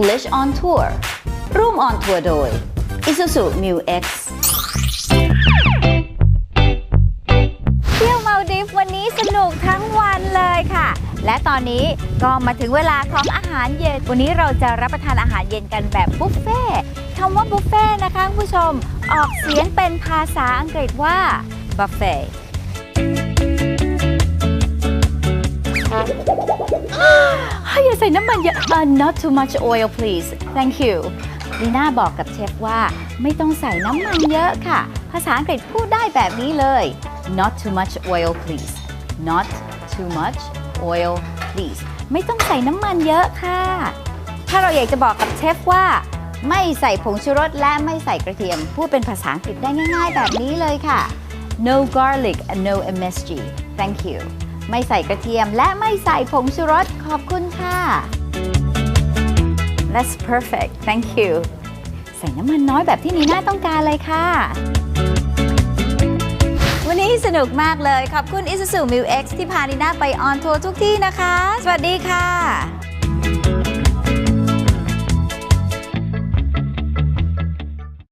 English on Tour ร่วม on tour โดย Isuzu Mu X เที่ยวมาดิฟวันนี้สนุกทั้งวันเลยค่ะ และตอนนี้ก็มาถึงเวลาของอาหารเย็น วันนี้เราจะรับประทานอาหารเย็นกันแบบบุฟเฟ่ต์คำว่าบุฟเฟ่ต์นะคะคุณผู้ชม ออกเสียงเป็นภาษาอังกฤษว่าบุฟเฟ่ อย่าใส่น้ำมันเยอะ uh, not too much oil please thank you ลีน่าบอกกับเชฟว่าไม่ต้องใส่น้ำมันเยอะค่ะ ภาษาอังกฤษพูดได้แบบนี้เลย not too much oil please not too much oil please ไม่ต้องใส่น้ำมันเยอะค่ะ ถ้าเราอยากจะบอกกับเชฟว่า ไม่ใส่ผงชูรสและไม่ใส่กระเทียม พูดเป็นภาษาอังกฤษได้ง่าย ๆ แบบนี้เลยค่ะ no garlic and no MSG thank you ไม่ใส่กระเทียมและไม่ใส่ผงชูรสขอบคุณค่ะ That's perfect thank you ใส่น้ำมันน้อยแบบที่นีน่าต้องการเลยค่ะ วันนี้สนุกมากเลย ขอบคุณ Isuzu Mu X ที่พานีน่าไปออนทัวร์ทุกที่นะคะ สวัสดีค่ะ